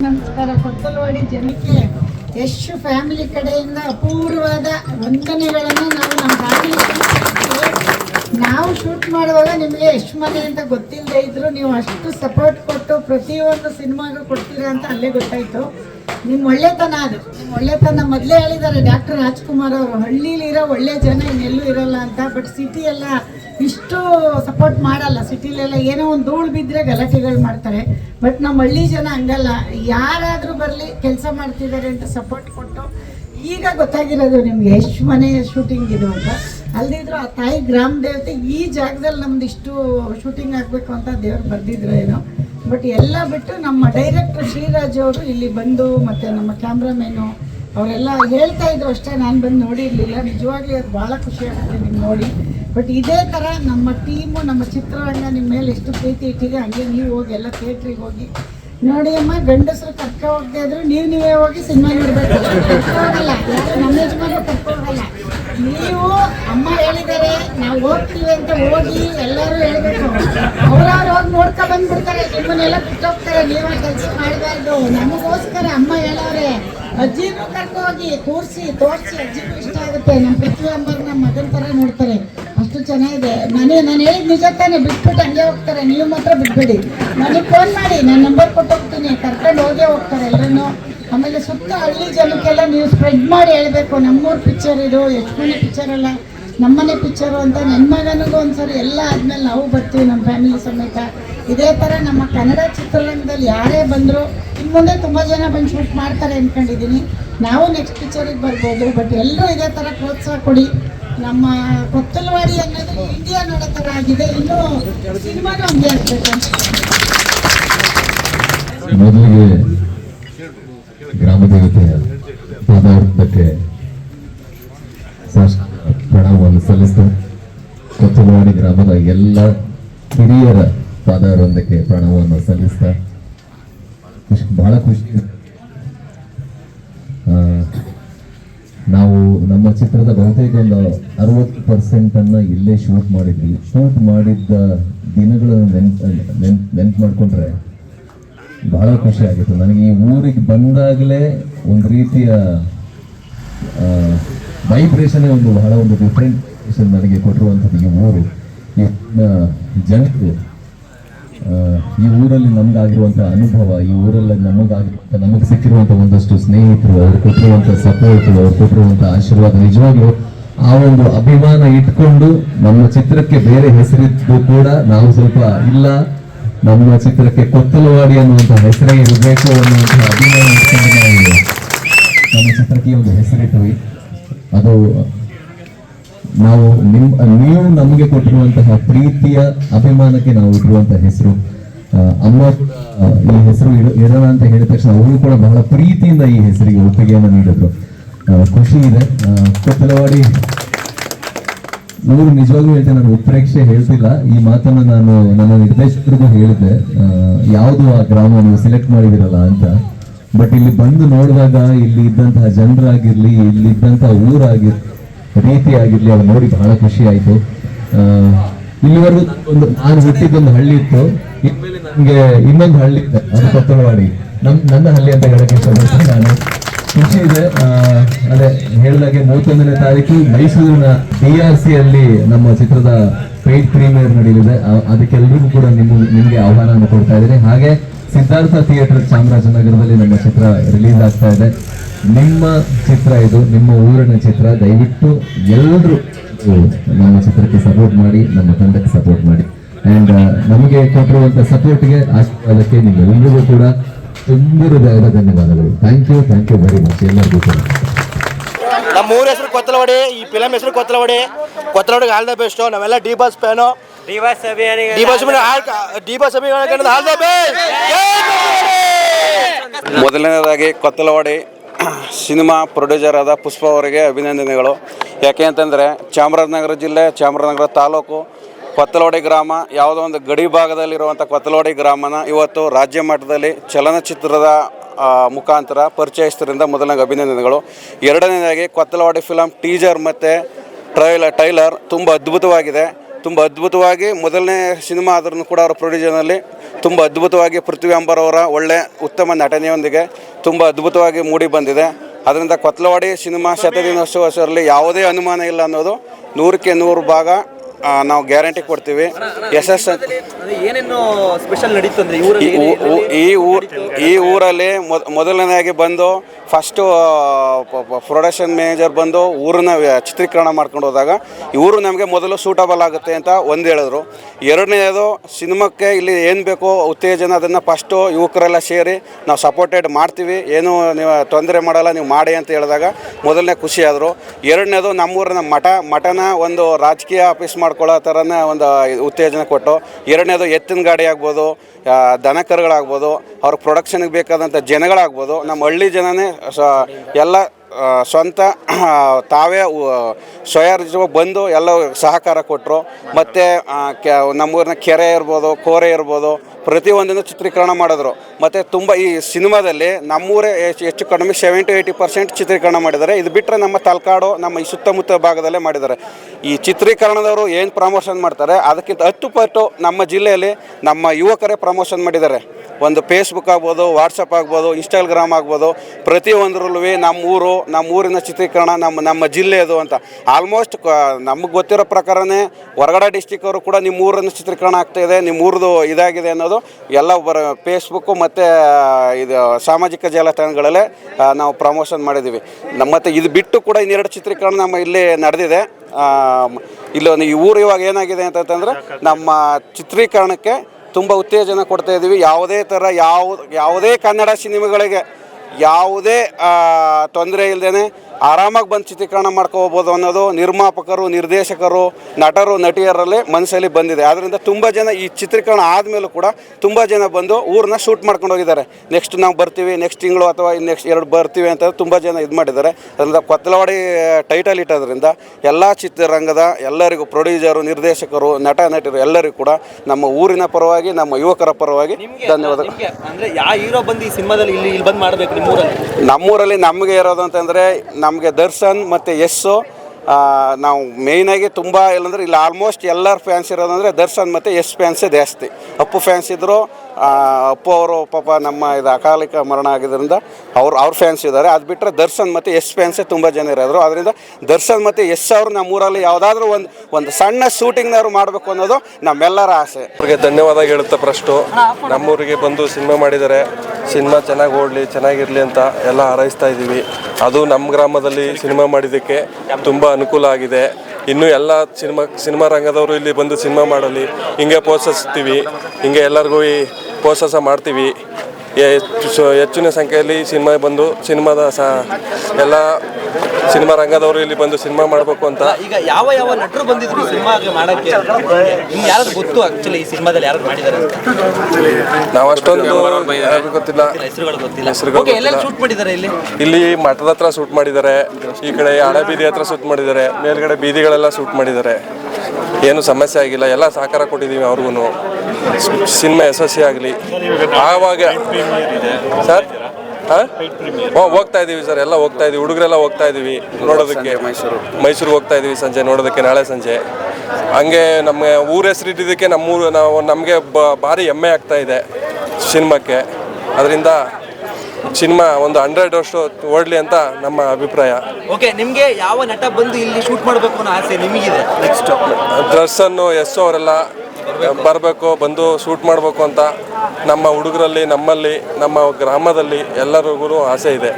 ನಮಸ್ಕಾರ ಕೊತ್ತಲವಾಡಿ ಜನಕ್ಕೆ ಯಶ್ ಫ್ಯಾಮಿಲಿ ಕಡೆಯಿಂದ ಅಪೂರ್ವವಾದ ವಂದನೆಗಳನ್ನು ನಾವು ನಮ್ಮ ಫ್ಯಾಮಿಲಿ ನಾವು ಶೂಟ್ ಮಾಡುವಾಗ ನಿಮಗೆ ಎಷ್ಟು ಮನೆ ಅಂತ ಗೊತ್ತಿಲ್ಲದೆ ಇದ್ರು ನೀವು ಅಷ್ಟು ಸಪೋರ್ಟ್ ಕೊಟ್ಟು ಪ್ರತಿಯೊಂದು ಸಿನಿಮಾಗೂ ಕೊಡ್ತೀರಾ ಅಂತ ಅಲ್ಲೇ ಗೊತ್ತಾಯ್ತು. ನಿಮ್ಮ ಒಳ್ಳೆತನ ಅದು. ನಿಮ್ಮ ಒಳ್ಳೆತನ ಮೊದಲೇ ಹೇಳಿದ್ದಾರೆ ಡಾಕ್ಟರ್ ರಾಜ್ಕುಮಾರ್ ಅವರು, ಹಳ್ಳಿಲಿರೋ ಒಳ್ಳೆ ಜನ ಇನ್ನೆಲ್ಲೂ ಇರಲ್ಲ ಅಂತ ಬಟ್ ಸಿಟಿ ಎಲ್ಲ ಇಷ್ಟು ಸಪೋರ್ಟ್ ಮಾಡಲ್ಲ. ಸಿಟಿಲೆಲ್ಲ ಏನೋ ಒಂದು ಧೂಳು ಬಿದ್ದರೆ ಗಲಾಟೆಗಳು ಮಾಡ್ತಾರೆ. ಬಟ್ ನಮ್ಮ ಹಳ್ಳಿ ಜನ ಹಂಗಲ್ಲ. ಯಾರಾದರೂ ಬರಲಿ, ಕೆಲಸ ಮಾಡ್ತಿದ್ದಾರೆ ಅಂತ ಸಪೋರ್ಟ್ ಕೊಟ್ಟು ಈಗ ಗೊತ್ತಾಗಿರೋದು ನಿಮಗೆ ಎಷ್ಟು ಮನೆ ಶೂಟಿಂಗ್ ಇದು ಅಂತ. ಅಲ್ದಿದ್ರು ಆ ತಾಯಿ ಗ್ರಾಮ ದೇವತೆ ಈ ಜಾಗದಲ್ಲಿ ನಮ್ದು ಇಷ್ಟು ಶೂಟಿಂಗ್ ಆಗಬೇಕು ಅಂತ ದೇವ್ರು ಬರ್ದಿದ್ರು ಏನೋ. ಬಟ್ ಎಲ್ಲ ಬಿಟ್ಟು ನಮ್ಮ ಡೈರೆಕ್ಟರ್ ಶ್ರೀರಾಜ್ ಅವರು ಇಲ್ಲಿ ಬಂದು ಮತ್ತು ನಮ್ಮ ಕ್ಯಾಮ್ರಾಮೇನು ಅವರೆಲ್ಲ ಹೇಳ್ತಾ ಇದ್ರು ಅಷ್ಟೇ, ನಾನು ಬಂದು ನೋಡಿರಲಿಲ್ಲ. ನಿಜವಾಗ್ಲೂ ಅದು ಭಾಳ ಖುಷಿ ಆಗುತ್ತೆ ನಿಮ್ಗೆ ನೋಡಿ. ಬಟ್ ಇದೇ ಥರ ನಮ್ಮ ಟೀಮು ನಮ್ಮ ಚಿತ್ರರಂಗ ನಿಮ್ಮ ಮೇಲೆ ಎಷ್ಟು ಪ್ರೀತಿ ಇಟ್ಟಿದೆ, ಹಂಗೆ ನೀವು ಹೋಗಿ ಎಲ್ಲ ಥಿಯೇಟ್ರಿಗೆ ಹೋಗಿ. ನೋಡಿ ಅಮ್ಮ, ಗಂಡಸರು ಕರ್ಕ ಹೋಗದೆ ಇದ್ರು, ನೀವು ನೀವೇ ಹೋಗಿ ಸಿನಿಮಾ ನೋಡಬೇಕು. ಹೋಗಲ್ಲ ನಮ್ಮ ಯಜಮಾನ ಕರ್ಕೋಗಲ್ಲ ನೀವು ಅಮ್ಮ ಹೇಳಿದ್ದಾರೆ, ನಾವು ಹೋಗ್ತೀವಿ ಅಂತ ಹೋಗಿ ಎಲ್ಲರೂ ಹೇಳ್ಬೇಕು. ಅವ್ರವ್ರು ಹೋಗಿ ನೋಡ್ಕೊ ಬಂದ್ಬಿಡ್ತಾರೆ, ನಿಮ್ಮನ್ನೆಲ್ಲ ಬಿಟ್ಟೋಗ್ತಾರೆ ನೀವು ಆ ಕೆಲಸ ಮಾಡಬಾರ್ದು ನಮಗೋಸ್ಕರ ಅಮ್ಮ ಹೇಳವ್ರೆ ಅಜ್ಜಿನೂ ಕರ್ಕೊ ಹೋಗಿ ಕೂರಿಸಿ, ತೋರಿಸಿ, ಅಜ್ಜಿಗೂ ಇಷ್ಟ ಆಗುತ್ತೆ. ನಮ್ಮ ಪೃಥ್ವಿ ಅಂಬರ್ ನಮ್ಮ ಮಗನ ಥರ ನೋಡ್ತಾರೆ. ಅಷ್ಟು ಚೆನ್ನಾಗಿದೆ. ನನಗೆ ನಾನು ಹೇಳಿದ ನಿಜ ತಾನೇ ಬಿಟ್ಬಿಟ್ಟು ಹಂಗೆ ಹೋಗ್ತಾರೆ. ನೀವು ಮಾತ್ರ ಬಿಟ್ಬಿಡಿ. ನನಗೆ ಫೋನ್ ಮಾಡಿ, ನಾನು ನಂಬರ್ ಕೊಟ್ಟು ಹೋಗ್ತೀನಿ. ಕರ್ಕೊಂಡು ಹೋಗೇ ಹೋಗ್ತಾರೆ ಎಲ್ಲರೂ ಆಮೇಲೆ ಸುತ್ತ ಹಳ್ಳಿ ಜನಕ್ಕೆಲ್ಲ ನೀವು ಸ್ಪ್ರೆಡ್ ಮಾಡಿ ಹೇಳಬೇಕು, ನಮ್ಮೂರು ಪಿಕ್ಚರ್ ಇದು, ಎಷ್ಟು ಮನೆ ಪಿಕ್ಚರ್ ಅಲ್ಲ, ನಮ್ಮನೆ ಪಿಕ್ಚರು ಅಂತ ನನ್ನ ಮಗನಿಗೂ ಒಂದ್ಸರಿ ಎಲ್ಲ ಆದಮೇಲೆ ನಾವು ಬರ್ತೀವಿ ನಮ್ಮ ಫ್ಯಾಮಿಲಿ ಸಮೇತ. ಇದೇ ಥರ ನಮ್ಮ ಕನ್ನಡ ಚಿತ್ರರಂಗದಲ್ಲಿ ಯಾರೇ ಬಂದರೂ ಇನ್ನು ಮುಂದೆ ತುಂಬ ಜನ ಬಂದು ಶೂಟ್ ಮಾಡ್ತಾರೆ ಅಂದ್ಕೊಂಡಿದ್ದೀನಿ ನಾವು ನೆಕ್ಸ್ಟ್ ಪಿಕ್ಚರಿಗೆ ಬರ್ಬೋದು ಬಟ್ ಎಲ್ಲರೂ ಇದೇ ಥರ ಪ್ರೋತ್ಸಾಹ ಕೊಡಿ. ನಮ್ಮ ಕೊತ್ತಲವಾಡಿ ಅನ್ನೋದು ಇಂಡಿಯಾ ನೋಡೋ ಥರ ಆಗಿದೆ. ಇನ್ನೂ ಸಿನಿಮಾನು ಹಂಗೆ ಆಗ್ಬೇಕು ಮೊದಲಿಗೆ ಗ್ರಾಮ ದೇವತೆಯ ಸಾಷ್ಟಾಂಗ ಪ್ರಣಾಮವನ್ನು ಸಲ್ಲಿಸ್ತಾ ಕೊತ್ತಲವಾಡಿ ಗ್ರಾಮದ ಎಲ್ಲ ಹಿರಿಯರ ಪಾದಾರೊಂದಕ್ಕೆ ಪ್ರಣಾಮವನ್ನು ಸಲ್ಲಿಸ್ತಾ ಖುಷಿ ಬಹಳ ಖುಷಿ ನಾವು ನಮ್ಮ ಚಿತ್ರದ ಬಹುತೇಕ ಒಂದು ಅರವತ್ತು ಪರ್ಸೆಂಟ್ ಇಲ್ಲೇ ಶೂಟ್ ಮಾಡಿದ್ವಿ. ಶೂಟ್ ಮಾಡಿದ್ದ ದಿನಗಳನ್ನು ನೆನ್ಪ್, ನೆನ್ಪು ಮಾಡ್ಕೊಂಡ್ರೆ ಬಹಳ ಖುಷಿ ಆಗಿತ್ತು. ನನಗೆ ಈ ಊರಿಗೆ ಬಂದಾಗಲೇ ಒಂದು ರೀತಿಯ ವೈಬ್ರೇಷನ್ ಒಂದು ಬಹಳ ಒಂದು ಡಿಫ್ರೆಂಟ್ ನನಗೆ ಕೊಟ್ಟಿರುವಂಥದ್ದು ಈ ಊರು. ಈ ಜನರು ಈ ಊರಲ್ಲಿ ನಮ್ಗಾಗಿರುವಂಥ ಅನುಭವ, ಈ ಊರಲ್ಲಿ ನಮಗಾಗಿರುವಂಥ ನಮಗೆ ಸಿಕ್ಕಿರುವಂಥ ಒಂದಷ್ಟು ಸ್ನೇಹಿತರು, ಅವ್ರು ಕೊಟ್ಟಿರುವಂಥ ಸಪೋರ್ಟ್ ಅವ್ರು ಕೊಟ್ಟಿರುವಂಥ ಆಶೀರ್ವಾದ, ನಿಜವಾಗ್ಲೂ ಆ ಒಂದು ಅಭಿಮಾನ ಇಟ್ಕೊಂಡು ನಮ್ಮ ಚಿತ್ರಕ್ಕೆ ಬೇರೆ ಹೆಸರಿದ್ದು ಕೂಡ ನಾವು ಸ್ವಲ್ಪ ಇಲ್ಲ. ನಮ್ಮ ಚಿತ್ರಕ್ಕೆ ಕೊತ್ತಲವಾಡಿ ಅನ್ನುವಂತಹ ಹೆಸರೇ ಇರಬೇಕು ಅನ್ನುವಂತಹ ಅಭಿಮಾನ ಇಟ್ಕೊಂಡು ನಮ್ಮ ಚಿತ್ರಕ್ಕೆ ಒಂದು ಹೆಸರಿಟ್ವಿ ಅದು ನಾವು ನಿಮ್, ನೀವು ನಮಗೆ ಕೊಟ್ಟಿರುವಂತಹ ಪ್ರೀತಿಯ ಅಭಿಮಾನಕ್ಕೆ ನಾವು ಇಟ್ಟಿರುವಂತಹ ಹೆಸರು. ಅಮ್ಮ ಈ ಹೆಸರು ಇಡ- ಇಡೋಣ ಅಂತ ಹೇಳಿದ ತಕ್ಷಣ ಅವರು ಕೂಡ ಬಹಳ ಪ್ರೀತಿಯಿಂದ ಈ ಹೆಸರಿಗೆ ಒಪ್ಪಿಗೆಯನ್ನು ನೀಡಿದ್ರು. ಖುಷಿ ಇದೆ. ಕೊತ್ತಲವಾಡಿ ಇವರು ನಿಜವಾಗ್ಲೂ ಹೇಳ್ತೇನೆ, ನಾನು ಉಪ್ರೇಕ್ಷೆ ಹೇಳ್ತಿಲ್ಲ. ಈ ಮಾತನ್ನು ನಾನು ನನ್ನ ನಿರ್ದೇಶಕರಿಗೂ ಹೇಳಿದ್ದೆ. ಯಾವುದು ಆ ಗ್ರಾಮ ನೀವು ಸೆಲೆಕ್ಟ್ ಮಾಡಿದಿರಲ್ಲ ಅಂತ. ಬಟ್ ಇಲ್ಲಿ ಬಂದು ನೋಡಿದಾಗ ಇಲ್ಲಿ ಇದ್ದಂತಹ ಜನರಾಗಿರ್ಲಿ, ಇಲ್ಲಿ ಇದ್ದಂತಹ ಊರಾಗಿರ್ಲಿ ರೀತಿ ಆಗಿರ್ಲಿ ಅದು ನೋಡಿ ಬಹಳ ಖುಷಿ ಆಯ್ತು. ಇಲ್ಲಿವರೆಗೂ ಒಂದು ನಾನು ಹುಟ್ಟಿದ್ದೊಂದು ಹಳ್ಳಿ ಇತ್ತು. ಇನ್ಮೇಲೆ ನನಗೆ ಇನ್ನೊಂದು ಹಳ್ಳಿ ಇದೆ. ಅದು ಕೊತ್ತಲವಾಡಿ ನಮ್, ನನ್ನ ಹಳ್ಳಿ ಅಂತ ಹೇಳಕ್ಕೆ ಇಷ್ಟಪಡ್ತೀನಿ ನಾನು. ಖುಷಿ ಇದೆ ಅದೇ ಹೇಳಿದಾಗೆ ಮೂವತ್ತೊಂದನೇ ತಾರೀಕು ಮೈಸೂರಿನ ಡಿ ಆರ್ ಸಿ ಅಲ್ಲಿ ನಮ್ಮ ಚಿತ್ರದ ಪೇಟ್ ಪ್ರೀಮಿಯರ್ ನಡೆಯಲಿದೆ ಅದಕ್ಕೆಲ್ಲರಿಗೂ ಕೂಡ ನಿಮ್ಮ, ನಿಮಗೆ ಆಹ್ವಾನವನ್ನು ಕೊಡ್ತಾ ಇದ್ದೀನಿ. ಹಾಗೆ ಸಿದ್ಧಾರ್ಥ ಥಿಯೇಟರ್ ಚಾಮರಾಜನಗರದಲ್ಲಿ ನಮ್ಮ ಚಿತ್ರ ರಿಲೀಸ್ ಆಗ್ತಾ ಇದೆ. ನಿಮ್ಮ ಚಿತ್ರ ಇದು, ನಿಮ್ಮ ಊರಿನ ಚಿತ್ರ. ದಯವಿಟ್ಟು ಎಲ್ಲರೂ ನಮ್ಮ ಚಿತ್ರಕ್ಕೆ ಸಪೋರ್ಟ್ ಮಾಡಿ, ನಮ್ಮ ತಂಡಕ್ಕೆ ಸಪೋರ್ಟ್ ಮಾಡಿ. ಅಂಡ್ ನಮಗೆ ಕೊಟ್ಟಿರುವಂಥ ಸಪೋರ್ಟ್ಗೆ ಆಶೀರ್ವಾದಕ್ಕೆ ನಿಮ್ಮೆಲ್ಲರಿಗೂ ಕೂಡ ತುಂಬ ಹೃದಯದ ಧನ್ಯವಾದಗಳು thank you thank you very much ಎಲ್ಲರಿಗೂ ಕೂಡ. ನಮ್ಮ ಊರ ಹೆಸರು ಕೊತ್ತಲವಾಡಿ ಈ ಫಿಲಮ್ ಹೆಸರು ಕೊತ್ತಲವಾಡಿ. ಕೊತ್ತಲವಾಡಿಗೆ ಆಲ್ ದ ಬೆಸ್ಟ್ ನಾವೆಲ್ಲ D Boss fan D Boss D Boss ಅಭಿಮಾನ ಆಲ್ ದ ಬೆಸ್ಟ್ ಮೊದಲನೇದಾಗಿ ಕೊತ್ತಲವಾಡಿ ಸಿನಿಮಾ ಪ್ರೊಡ್ಯೂಸರ್ ಆದ ಪುಷ್ಪ ಅವರಿಗೆ ಅಭಿನಂದನೆಗಳು. ಯಾಕೆ ಅಂತಂದರೆ ಚಾಮರಾಜನಗರ ಜಿಲ್ಲೆ ಚಾಮರಾಜನಗರ ತಾಲೂಕು ಕೊತ್ತಲವಾಡಿ ಗ್ರಾಮ, ಯಾವುದೋ ಒಂದು ಗಡಿ ಭಾಗದಲ್ಲಿರುವಂಥ ಕೊತ್ತಲೋಡಿ ಗ್ರಾಮನ ಇವತ್ತು ರಾಜ್ಯ ಮಟ್ಟದಲ್ಲಿ ಚಲನಚಿತ್ರದ ಮುಖಾಂತರ ಪರಿಚಯಿಸಿದ್ರಿಂದ ಮೊದಲನೇ ಅಭಿನಂದನೆಗಳು. ಎರಡನೇದಾಗಿ ಕೊತ್ತಲವಾಡಿ ಫಿಲಮ್ ಟೀಜರ್ ಮತ್ತು ಟ್ರೈಲರ್ ಟೈಲರ್ ತುಂಬ ಅದ್ಭುತವಾಗಿದೆ. ತುಂಬ ಅದ್ಭುತವಾಗಿ ಮೊದಲನೇ ಸಿನಿಮಾ ಆದ್ರೂ ಕೂಡ ಅವರ ಪ್ರೊಡ್ಯೂಸರ್ನಲ್ಲಿ ತುಂಬ ಅದ್ಭುತವಾಗಿ ಪೃಥ್ವಿ ಅಂಬರವರ ಒಳ್ಳೆ ಉತ್ತಮ ನಟನೆಯೊಂದಿಗೆ ತುಂಬ ಅದ್ಭುತವಾಗಿ ಮೂಡಿ ಬಂದಿದೆ. ಅದರಿಂದ ಕೊತ್ಲವಾಡಿ ಸಿನಿಮಾ ಶತದಿನೋತ್ಸವದಲ್ಲಿ ಯಾವುದೇ ಅನುಮಾನ ಇಲ್ಲ ಅನ್ನೋದು ನೂರಕ್ಕೆ ನೂರು ಭಾಗ ನಾವು ಗ್ಯಾರಂಟಿ ಕೊಡ್ತೀವಿ. ಎಸ್ ಎಸ್ ಏನೇನು ಸ್ಪೆಷಲ್ ನಡೀತು ಅಂದ್ರೆ ಈ ಊರ್ ಈ ಊರಲ್ಲಿ ಮೊದ್ ಮೊದಲನೇದಾಗಿ ಬಂದು ಫಸ್ಟು ಪ್ರೊಡಕ್ಷನ್ ಮ್ಯಾನೇಜರ್ ಬಂದು ಊರನ್ನ ಚಿತ್ರೀಕರಣ ಮಾಡ್ಕೊಂಡು ಹೋದಾಗ ಇವರು ನಮಗೆ ಮೊದಲು ಸೂಟಬಲ್ ಆಗುತ್ತೆ ಅಂತ ಒಂದು ಹೇಳಿದ್ರು. ಎರಡನೇದು ಸಿನಿಮಾಕ್ಕೆ ಇಲ್ಲಿ ಏನು ಬೇಕೋ ಉತ್ತೇಜನ ಅದನ್ನು ಫಸ್ಟು ಯುವಕರೆಲ್ಲ ಸೇರಿ ನಾವು ಸಪೋರ್ಟೆಡ್ ಮಾಡ್ತೀವಿ. ಏನು ನೀವು ತೊಂದರೆ ಮಾಡಲ್ಲ ನೀವು ಮಾಡಿ ಅಂತ ಹೇಳಿದಾಗ ಮೊದಲನೇ ಖುಷಿಯಾದರು. ಎರಡನೇದು ನಮ್ಮೂರಿನ ಮಠ ಮಠನ ಒಂದು ರಾಜಕೀಯ ಆಫೀಸ್ ಮಾಡ್ಕೊಳ್ಳೋ ಥರನೇ ಒಂದು ಉತ್ತೇಜನ ಕೊಟ್ಟು, ಎರಡನೇದು ಎತ್ತಿನ ಗಾಡಿ ಆಗ್ಬೋದು ದನ ಕರುಗಳಾಗ್ಬೋದು ಅವ್ರ ಪ್ರೊಡಕ್ಷನ್ಗೆ ಬೇಕಾದಂಥ ಜನಗಳಾಗ್ಬೋದು, ನಮ್ಮ ಹಳ್ಳಿ ಜನನೇ ಸ ಎಲ್ಲ ಸ್ವಂತ ತಾವೇ ಸ್ವಯರ್ಜ ಬಂದು ಎಲ್ಲ ಸಹಕಾರ ಕೊಟ್ಟರು ಮತ್ತು ನಮ್ಮೂರಿನ ಕೆರೆ ಇರ್ಬೋದು, ಕೋರೆ ಇರ್ಬೋದು, ಪ್ರತಿಯೊಂದನ್ನು ಚಿತ್ರೀಕರಣ ಮಾಡಿದ್ರು. ಮತ್ತು ತುಂಬ ಈ ಸಿನಿಮಾದಲ್ಲಿ ನಮ್ಮೂರೇ ಹೆಚ್ಚು ಕಡಿಮೆ ಸೆವೆಂಟಿ ಏಯ್ಟಿ ಪರ್ಸೆಂಟ್ ಚಿತ್ರೀಕರಣ ಮಾಡಿದ್ದಾರೆ. ಇದು ಬಿಟ್ಟರೆ ನಮ್ಮ ತಲಕಾಡು, ನಮ್ಮ ಈ ಸುತ್ತಮುತ್ತ ಭಾಗದಲ್ಲೇ ಮಾಡಿದ್ದಾರೆ. ಈ ಚಿತ್ರೀಕರಣದವರು ಏನು ಪ್ರಮೋಷನ್ ಮಾಡ್ತಾರೆ, ಅದಕ್ಕಿಂತ ಹತ್ತು ಪಟ್ಟು ನಮ್ಮ ಜಿಲ್ಲೆಯಲ್ಲಿ ನಮ್ಮ ಯುವಕರೇ ಪ್ರಮೋಷನ್ ಮಾಡಿದ್ದಾರೆ. ಒಂದು ಫೇಸ್ಬುಕ್ ಆಗ್ಬೋದು ವಾಟ್ಸಪ್ ಆಗ್ಬೋದು ಇನ್ಸ್ಟಾಗ್ರಾಮ್ ಆಗ್ಬೋದು, ಪ್ರತಿಯೊಂದರಲ್ಲೂ ನಮ್ಮ ಊರು ನಮ್ಮ ಊರಿನ ಚಿತ್ರೀಕರಣ, ನಮ್ಮ ನಮ್ಮ ಜಿಲ್ಲೆಯದು ಅಂತ. ಆಲ್ಮೋಸ್ಟ್ ನಮಗೆ ಗೊತ್ತಿರೋ ಪ್ರಕಾರನೇ ಹೊರಗಡೆ ಡಿಸ್ಟಿಕ್ ಅವರು ಕೂಡ ನಿಮ್ಮ ಊರಿನ ಚಿತ್ರೀಕರಣ ಆಗ್ತಾ ಇದೆ, ನಿಮ್ಮ ಊರದು ಇದಾಗಿದೆ ಅನ್ನೋದು ಎಲ್ಲ ಬರ ಫೇಸ್ಬುಕ್ಕು ಮತ್ತು, ಇದು ಸಾಮಾಜಿಕ ಜಾಲತಾಣಗಳಲ್ಲೇ ನಾವು ಪ್ರಮೋಷನ್ ಮಾಡಿದ್ದೀವಿ. ನಮ್ಮ ಮತ್ತು ಇದು ಬಿಟ್ಟು ಕೂಡ ಇನ್ನೆರಡು ಚಿತ್ರೀಕರಣ ನಮ್ಮ ಇಲ್ಲಿ ನಡೆದಿದೆ. ಇಲ್ಲೊಂದು ಈ ಊರು ಇವಾಗ ಏನಾಗಿದೆ ಅಂತಂತಂದರೆ ನಮ್ಮ ಚಿತ್ರೀಕರಣಕ್ಕೆ ತುಂಬ ಉತ್ತೇಜನ ಕೊಡ್ತಾ ಇದ್ದೀವಿ ಯಾವುದೇ ಥರ ಯಾವ, ಯಾವುದೇ ಕನ್ನಡ ಸಿನಿಮಾಗಳಿಗೆ ಯಾವುದೇ ತೊಂದರೆ ಇಲ್ಲದೇ ಆರಾಮಾಗಿ ಬಂದು ಚಿತ್ರೀಕರಣ ಮಾಡ್ಕೋಬೋದು ಅನ್ನೋದು ನಿರ್ಮಾಪಕರು ನಿರ್ದೇಶಕರು ನಟರು ನಟಿಯರಲ್ಲಿ ಮನಸ್ಸಲ್ಲಿ ಬಂದಿದೆ. ಆದ್ದರಿಂದ ತುಂಬ ಜನ ಈ ಚಿತ್ರೀಕರಣ ಆದಮೇಲೂ ಕೂಡ ತುಂಬ ಜನ ಬಂದು ಊರನ್ನ ಶೂಟ್ ಮಾಡ್ಕೊಂಡು ಹೋಗಿದ್ದಾರೆ. ನೆಕ್ಸ್ಟ್ ನಾವು ಬರ್ತೀವಿ ನೆಕ್ಸ್ಟ್ ತಿಂಗಳು ಅಥವಾ ನೆಕ್ಸ್ಟ್ ಎರಡು ಬರ್ತೀವಿ ಅಂತ ತುಂಬ ಜನ ಇದು ಮಾಡಿದ್ದಾರೆ. ಅದರಿಂದ ಕೊತ್ತಲವಾಡಿ ಟೈಟಲ್ ಇಟ್ಟೋದ್ರಿಂದ ಎಲ್ಲ ಚಿತ್ರರಂಗದ ಎಲ್ಲರಿಗೂ ಪ್ರೊಡ್ಯೂಸರು ನಿರ್ದೇಶಕರು ನಟ ನಟರು ಎಲ್ಲರಿಗೂ ಕೂಡ ನಮ್ಮ ಊರಿನ ಪರವಾಗಿ ನಮ್ಮ ಯುವಕರ ಪರವಾಗಿ ಧನ್ಯವಾದ. ಅಂದರೆ ಯಾವ ಹೀರೋ ಬಂದು ಈ ಸಿನಿಮಾದಲ್ಲಿ ಇಲ್ಲಿ ಇಲ್ಲಿ ಬಂದು ಮಾಡಬೇಕು ನಿಮ್ಮ ಊರಲ್ಲಿ ನಮ್ಮೂರಲ್ಲಿ ನಮಗೆ ಇರೋದು ಅಂತಂದರೆ ನಮಗೆ ದರ್ಶನ್ ಮತ್ತು ಯಸ್ಸು ಆ, ನಾವು ಮೇಯ್ನಾಗಿ ತುಂಬ ಇಲ್ಲಂದ್ರೆ ಇಲ್ಲಿ ಆಲ್ಮೋಸ್ಟ್ ಎಲ್ಲರ ಫ್ಯಾನ್ಸ್ ಇರೋದಂದರೆ ದರ್ಶನ್ ಮತ್ತು ಯಶ್ ಫ್ಯಾನ್ಸೇ ಜಾಸ್ತಿ. ಅಪ್ಪು ಫ್ಯಾನ್ಸ್ ಇದ್ದರು ಅಪ್ಪು ಅವರು ಪಾಪ ನಮ್ಮ ಇದು ಅಕಾಲಿಕ ಮರಣ ಆಗಿದ್ದರಿಂದ ಅವ್ರು ಅವ್ರ ಫ್ಯಾನ್ಸ್ ಇದ್ದಾರೆ. ಅದು ಬಿಟ್ಟರೆ ದರ್ಶನ್ ಮತ್ತು ಎಸ್ ಫ್ಯಾನ್ಸೇ ತುಂಬ ಜನ ಇರೋದ್ರು. ಅದರಿಂದ ದರ್ಶನ್ ಮತ್ತು ಎಸ್ ಅವರು ನಮ್ಮೂರಲ್ಲಿ ಯಾವುದಾದ್ರೂ ಒಂದು ಒಂದು ಸಣ್ಣ ಶೂಟಿಂಗ್ನವ್ರು ಮಾಡಬೇಕು ಅನ್ನೋದು ನಮ್ಮೆಲ್ಲರ ಆಸೆ. ಅವ್ರಿಗೆ ಧನ್ಯವಾದ ಹೇಳುತ್ತೆ ಫಸ್ಟು ನಮ್ಮೂರಿಗೆ ಬಂದು ಸಿನಿಮಾ ಮಾಡಿದ್ದಾರೆ. ಸಿನಿಮಾ ಚೆನ್ನಾಗಿ ಓಡಲಿ ಚೆನ್ನಾಗಿರಲಿ ಅಂತ ಎಲ್ಲ ಹಾರೈಸ್ತಾ ಇದ್ದೀವಿ. ಅದು ನಮ್ಮ ಗ್ರಾಮದಲ್ಲಿ ಸಿನಿಮಾ ಮಾಡಿದ್ದಕ್ಕೆ ತುಂಬ ಅನುಕೂಲ ಆಗಿದೆ. ಇನ್ನೂ ಎಲ್ಲ ಸಿನಿಮಾ ಸಿನಿಮಾ ರಂಗದವರು ಇಲ್ಲಿ ಬಂದು ಸಿನಿಮಾ ಮಾಡಲಿ. ಹಿಂಗೆ ಪ್ರೋತ್ಸಾಹಿಸ್ತೀವಿ. ಹಿಂಗೆ ಎಲ್ಲರಿಗೂ ಈ ಪ್ರೋತ್ಸಾಹ ಮಾಡ್ತೀವಿ. ಹೆಚ್ಚಿನ ಸಂಖ್ಯೆಯಲ್ಲಿ ಸಿನಿಮಾ ಬಂದು ಸಿನಿಮಾದ ಸಹ ಎಲ್ಲ ಸಿನಿಮಾ ರಂಗದವರು ಇಲ್ಲಿ ಬಂದು ಸಿನಿಮಾ ಮಾಡಬೇಕು ಅಂತ. ಈಗ ಯಾವ ಯಾವ ನಟರು ಬಂದಿದ್ರು ಸಿನಿಮಾ ಮಾಡಕ್ಕೆ? ಯಾರು ಗೊತ್ತು ಆಕ್ಚುಲಿ ಈ ಸಿನಿಮಾದಲ್ಲಿ ಯಾರು ಮಾಡಿದ್ದಾರೆ ನಾವು ಅಷ್ಟೊಂದು ಯಾರಿಗೂ ಗೊತ್ತಿಲ್ಲ. ಹೆಸರುಗಳು ಗೊತ್ತಿಲ್ಲ. ಹೆಸರುಗಳು ಶೂಟ್ ಮಾಡಿದ್ದಾರೆ ಇಲ್ಲಿ? ಇಲ್ಲಿ ಮಠದ ಹತ್ರ ಶೂಟ್ ಮಾಡಿದ್ದಾರೆ ಈ ಕಡೆ ಹಳೆ ಬೀದಿ ಹತ್ರ ಶೂಟ್ ಮಾಡಿದ್ದಾರೆ ಮೇಲ್ಗಡೆ ಬೀದಿಗಳೆಲ್ಲ ಶೂಟ್ ಮಾಡಿದ್ದಾರೆ ಏನು ಸಮಸ್ಯೆ ಆಗಿಲ್ಲ. ಎಲ್ಲ ಸಹಕಾರ ಕೊಟ್ಟಿದ್ದೀವಿ ಅವ್ರಿಗೂ ಸಿನಿಮಾ ಯಶಸ್ವಿ ಆಗಲಿ. ಆವಾಗ ಸರ್? ಹಾಂ? ಹೋಗ್ತಾ ಇದ್ದೀವಿ ಸರ್ ಎಲ್ಲ ಹೋಗ್ತಾ ಇದ್ದೀವಿ ಹುಡುಗರೆಲ್ಲ ಹೋಗ್ತಾ ಇದ್ದೀವಿ ನೋಡೋದಕ್ಕೆ. ಮೈಸೂರು. ಮೈಸೂರಿಗೆ ಹೋಗ್ತಾ ಇದ್ದೀವಿ ಸಂಜೆ ನೋಡೋದಕ್ಕೆ ನಾಳೆ ಸಂಜೆ. ಹಂಗೆ ನಮ್ಮ ಊರ ಹೆಸರಿಟ್ಟಿದ್ದಕ್ಕೆ ನಮ್ಮೂರು ನಾವು ನಮಗೆ ಬ ಭಾರಿ ಹೆಮ್ಮೆ ಆಗ್ತಾ ಇದೆ ಸಿನಿಮಾಕ್ಕೆ. ಅದರಿಂದ ಸಿನಿಮಾ ಒಂದು ಹಂಡ್ರೆಡ್ ವರ್ಷ ಓಡಲಿ ಅಂತ ನಮ್ಮ ಅಭಿಪ್ರಾಯ. ಓಕೆ ನಿಮಗೆ ಯಾವ ನಟ ಬಂದು ಇಲ್ಲಿ ಶೂಟ್ ಮಾಡಬೇಕು ಅನ್ನೋ ಆಸೆ ನಿಮಗಿದೆ? ನೆಕ್ಸ್ಟ್ ದರ್ಶನ್ ಎಸ್ ಅವರೆಲ್ಲ ಬರಬೇಕು. ಬಂದು ಶೂಟ್ ಮಾಡಬೇಕು ಅಂತ ನಮ್ಮ ಹುಡುಗರಲ್ಲಿ ನಮ್ಮಲ್ಲಿ ನಮ್ಮ ಗ್ರಾಮದಲ್ಲಿ ಎಲ್ಲರಿಗೂ ಆಸೆ ಇದೆ.